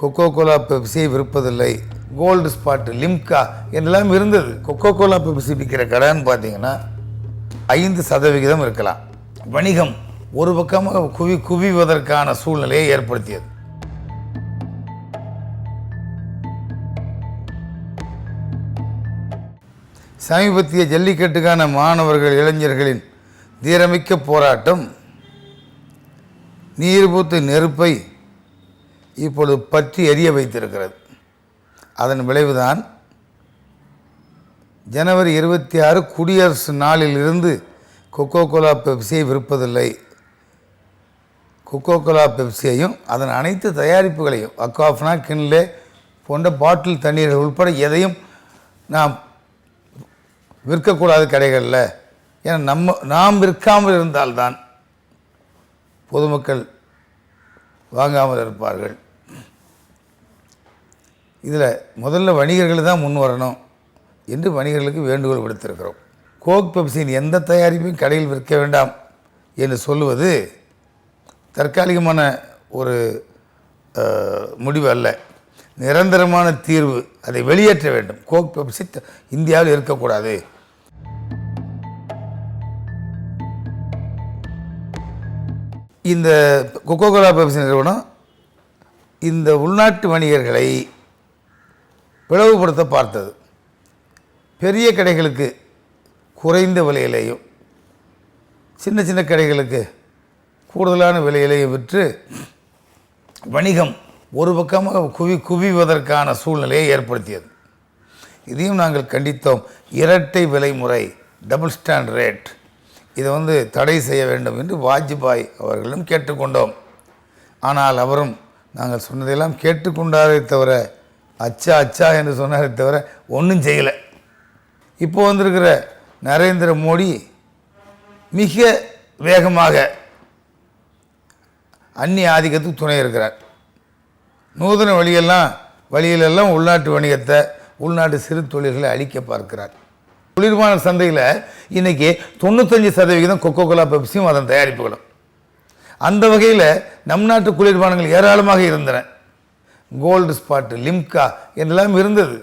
Coca Cola பெப்சியை விற்பதில்லை. Gold spot Limca என்றெல்லாம் இருந்தது. கொக்கோ கோலா பெப்சி விற்கிற கடைன்னு பார்த்தீங்கன்னா ஐந்து சதவிகிதம் இருக்கலாம். வணிகம் ஒரு பக்கமாக குவி குவிவதற்கான சூழ்நிலையை ஏற்படுத்தியது. சமீபத்திய ஜல்லிக்கட்டுக்கான மாணவர்கள் இளைஞர்களின் தீரமிக்க போராட்டம் நீர்பூத்து நெருப்பை இப்பொழுது பற்றி எரிய வைத்திருக்கிறது. அதன் விளைவுதான் ஜனவரி இருபத்தி ஆறு குடியரசு நாளிலிருந்து கொக்கோ கோலா பெப்சியை விற்பதில்லை. கொக்கோ கோலா பெப்சியையும் அதன் அனைத்து தயாரிப்புகளையும் அக்காஃப்னா கின்லே போன்ற பாட்டில் தண்ணீர் உட்பட எதையும் நாம் விற்கக்கூடாது கடைகளில். ஏன்னா நம்ம நாம் விற்காமல் இருந்தால்தான் பொதுமக்கள் வாங்காமல் இருப்பார்கள். இதில் முதல்ல வணிகர்கள் தான் முன் வரணும் என்று வணிகர்களுக்கு வேண்டுகோள் விடுத்திருக்கிறோம். கோக் பெப்சியின் எந்த தயாரிப்பையும் கடையில் விற்க வேண்டாம் என்று சொல்லுவது தற்காலிகமான ஒரு முடிவு அல்ல. நிரந்தரமான தீர்வு அதை வெளியேற்ற வேண்டும். கோக் பெப்சி இந்தியாவில் இருக்கக்கூடாது. இந்த கொக்கோ கோலா பெப்சி நிறுவனம் இந்த உள்நாட்டு வணிகர்களை பிளவுபடுத்த பார்த்தது. பெரிய கடைகளுக்கு குறைந்த விலையிலையும் சின்ன சின்ன கடைகளுக்கு கூடுதலான விலையிலையும் விற்று வணிகம் ஒரு பக்கமாக குவி குவிவதற்கான சூழ்நிலையை ஏற்படுத்தியது. இதையும் நாங்கள் கண்டித்தோம். இரட்டை விலை முறை டபுள் ஸ்டாண்ட் ரேட் இதை வந்து தடை செய்ய வேண்டும் என்று வாஜ்பாய் அவர்களும் கேட்டுக்கொண்டோம். ஆனால் அவரும் நாங்கள் சொன்னதையெல்லாம் கேட்டுக்கொண்டாரே தவிர அச்சா அச்சா என்று சொன்னாரே தவிர ஒன்றும் செய்யலை. இப்போ வந்திருக்கிற நரேந்திர மோடி மிக வேகமாக அந்நிய ஆதிக்கத்துக்கு துணை இருக்கிறார். நூதன வழியெல்லாம் வழியிலெல்லாம் உள்நாட்டு வணிகத்தை உள்நாட்டு சிறு தொழில்களை அழிக்க பார்க்கிறார். குளிர்பான சந்தையில் இன்றைக்கி தொண்ணூத்தஞ்சு சதவிகிதம் கொக்கோ கோலா பெப்சியும் அதன் தயாரிப்புகளும். அந்த வகையில் நம் நாட்டு குளிர்பானங்கள் ஏராளமாக இருந்தன. கோல்டு ஸ்பாட்டு லிம்கா என்றெல்லாம் இருந்தது.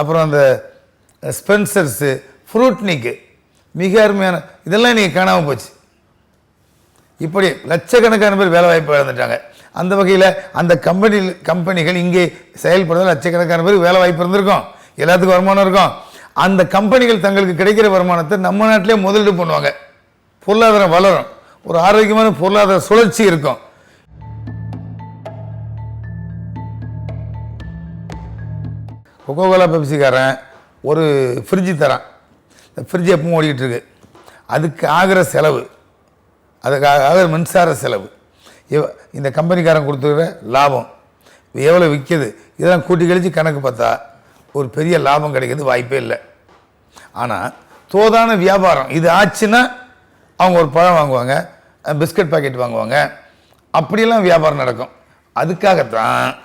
அப்புறம் அந்த ஸ்பென்சர்ஸு ஃப்ரூட்னிக்கு மிக அருமையான இதெல்லாம் இன்றைக்கி காணாமல் போச்சு. இப்படி லட்சக்கணக்கான பேர் வேலை வாய்ப்பு இழந்துட்டாங்க. அந்த வகையில் அந்த கம்பெனி கம்பெனிகள் இங்கே செயல்படுறது லட்சக்கணக்கான பேர் வேலை வாய்ப்பு இருந்திருக்கும். எல்லாத்துக்கும் வருமானம் இருக்கும். அந்த கம்பெனிகள் தங்களுக்கு கிடைக்கிற வருமானத்தை நம்ம நாட்டிலே முதலீடு பண்ணுவாங்க. பொருளாதாரம் வளரும். ஒரு ஆரோக்கியமான பொருளாதார சுழற்சி இருக்கும். கொக்கோ கோலா பெப்சிக்காரன் ஒரு ஃப்ரிட்ஜு தரான். இந்த ஃப்ரிட்ஜ் எப்பவும் ஓடிக்கிட்டு இருக்கு அதுக்கு ஆகிற செலவு அதுக்காக ஆகிற மின்சார செலவு இவ இந்த கம்பெனிக்காரன் கொடுத்துக்கிற லாபம் எவ்வளோ விற்கிது இதெல்லாம் கூட்டி கழித்து கணக்கு பார்த்தா ஒரு பெரிய லாபம் கிடைக்கிறது வாய்ப்பே இல்லை. ஆனால் தோதான வியாபாரம் இது ஆச்சுன்னா அவங்க ஒரு பழம் வாங்குவாங்க பிஸ்கட் பாக்கெட் வாங்குவாங்க. அப்படியெல்லாம் வியாபாரம் நடக்கும். அதுக்காகத்தான்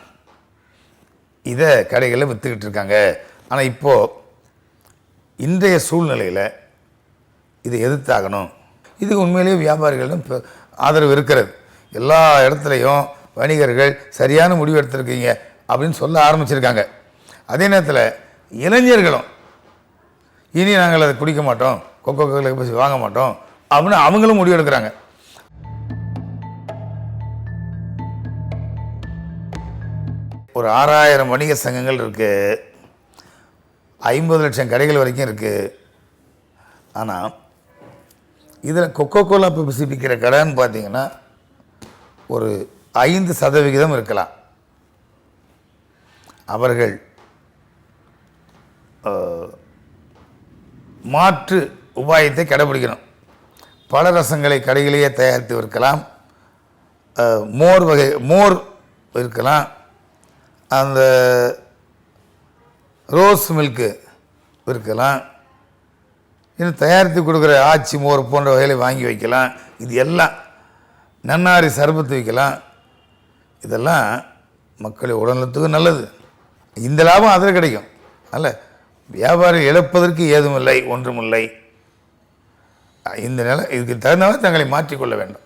இதை கடைகளில் விற்றுக்கிட்டு இருக்காங்க. ஆனால் இப்போது இன்றைய சூழ்நிலையில் இதை எதிர்த்தாகணும். இதுக்கு உண்மையிலேயே வியாபாரிகளிடம் ஆதரவு இருக்கிறது. எல்லா இடத்துலையும் வணிகர்கள் சரியான முடிவு எடுத்திருக்கீங்க அப்படின்னு சொல்ல ஆரம்பிச்சிருக்காங்க. அதே நேரத்தில் இளைஞர்களும் இனி நாங்கள் அதை குடிக்க மாட்டோம் கொக்கோ கோலா பசி வாங்க மாட்டோம் அப்படின்னு அவங்களும் முடிவு எடுக்கிறாங்க. ஒரு ஆறாயிரம் வணிக சங்கங்கள் இருக்குது ஐம்பது லட்சம் கடைகள் வரைக்கும் இருக்குது ஆனால் இதில் கொக்கோ கோலா பெப்சி விற்கிற கடைன்னு பார்த்தீங்கன்னா ஒரு ஐந்து சதவிகிதம் இருக்கலாம். அவர்கள் மாற்று உபாயத்தை கடைபிடிக்கணும். பல ரசங்களை கடையிலேயே தயாரித்து விற்கலாம் மோர் வகை மோர் இருக்கலாம். அந்த ரோஸ் மில்க்கு விற்கலாம் இன்னும் தயாரித்து கொடுக்குற ஆச்சி மோர் போன்ற வகைகளை வாங்கி வைக்கலாம். இது எல்லாம் நன்னாரி சர்பத்து வைக்கலாம். இதெல்லாம் மக்கள் உடல்நலத்துக்கும் நல்லது. இந்த லாபம் அதில் கிடைக்கும். அல்ல வியாபாரம் இழப்பதற்கு ஏதுமில்லை ஒன்றுமில்லை. இந்த நிலை இதுக்கு தகுந்தவரை தங்களை மாற்றிக்கொள்ள வேண்டும்.